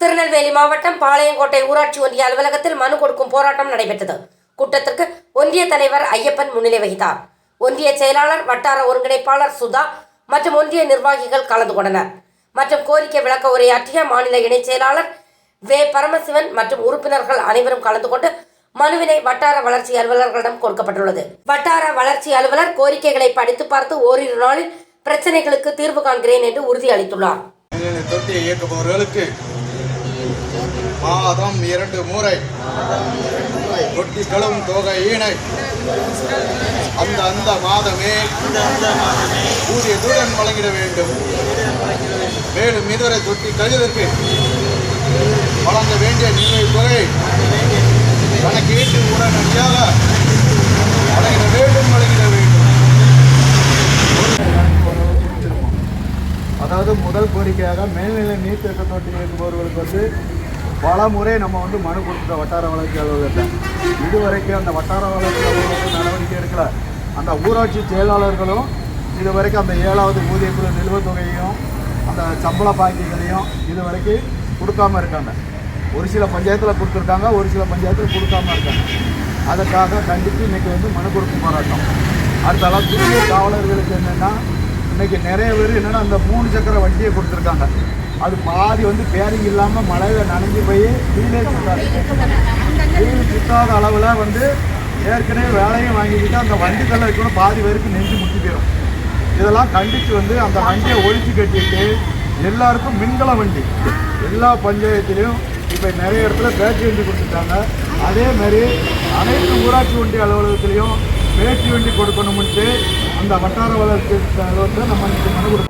திருநெல்வேலி மாவட்டம் பாளையங்கோட்டை ஊராட்சி ஒன்றிய அலுவலகத்தில் மனு கொடுக்கும் போராட்டம் நடைபெற்றது. கூட்டத்திற்கு ஒன்றிய தலைவர் ஐயப்பன் முன்னிலை வகித்தார். ஒன்றிய செயலாளர் வட்டார ஒருங்கிணைப்பாளர் சுதா மற்றும் ஒன்றிய நிர்வாகிகள் கலந்து கொண்டனர். மற்றும் கோரிக்கை விளக்க உரையாற்றிய மாநில இணைச் செயலாளர் வே. பரமசிவன் மற்றும் உறுப்பினர்கள் அனைவரும் கலந்து கொண்டு மனுவினை வட்டார வளர்ச்சி அலுவலர்களிடம் கொடுக்கப்பட்டுள்ளது. வட்டார வளர்ச்சி அலுவலர் கோரிக்கைகளை படித்து பார்த்து ஓரிரு நாளில் பிரச்சனைகளுக்கு தீர்வு காண்கிறேன் என்று உறுதியளித்துள்ளார். தொட்டியை இயக்குபவர்களுக்கு மாதம் இரண்டு முறை. தொட்டி கழுவும் தொகை ஈனை அந்த அந்த மாதமே ஊதியத்துடன் வழங்கிட வேண்டும். மேலும் இதுவரை தொட்டி கழுவதற்கு வழங்க வேண்டிய நிலுவைத் தொகை கணக்கீட்டு உடனடியாக வழங்கிட வேண்டும் வழங்கிட வேண்டும். அதாவது முதல் கோரிக்கையாக மேல்நிலை நீர்த்தேக்க தொட்டி இயக்குபவர்களுக்கு வந்து பல முறை நம்ம வந்து மனு கொடுத்துட்டோம் வட்டார வளர்ச்சி அலுவலகத்தை இதுவரைக்கும் அந்த வட்டார வளர்ச்சி அலுவலகம் நடவடிக்கை எடுக்கல. அந்த ஊராட்சி செயலாளர்களும் இதுவரைக்கும் அந்த ஏழாவது ஊதியக்குழு நிலுவைத் தொகையையும் அந்த சம்பள பாக்கிகளையும் இதுவரைக்கும் கொடுக்காம இருக்காங்க. ஒரு சில பஞ்சாயத்தில் கொடுத்துருக்காங்க ஒரு சில பஞ்சாயத்தில் கொடுக்காம இருக்காங்க. அதற்காக கண்டித்து இன்னைக்கு வந்து மனு கொடுக்கும் போராட்டம். அடுத்தால தூய்மை காவலர்களுக்கு என்னென்னா இன்னைக்கு நிறைய பேர் என்னென்னா அந்த மூணு சக்கர வண்டியை கொடுத்துருக்காங்க. அது பாதி வந்து பேரிங் இல்லாமல் மழையில் நனைஞ்சு போய் வீலே சுத்தாது. வீல் சுத்தாத அளவில் வந்து ஏற்கனவே வேலையும் வாங்கிக்கிட்டு அந்த வண்டி தள்ள கூட பாதி பேருக்கு நெஞ்சு முட்டி போயிடும் இதெல்லாம் கண்டித்து வந்து அந்த வண்டியை ஒழிச்சு கட்டிட்டு எல்லாருக்கும் மின்கல வண்டி. எல்லா பஞ்சாயத்துலேயும் இப்போ நிறைய இடத்துல பேட்டரி வண்டி கொடுத்துட்டாங்க. அதே மாதிரி அனைத்து ஊராட்சி வண்டி அலுவலகத்துலேயும் பேட்டரி வண்டி கொடுக்கணும்ட்டு அந்த வட்டார வளர்ச்சி அலுவலகத்தில் நம்ம மனு கொடுக்கணும்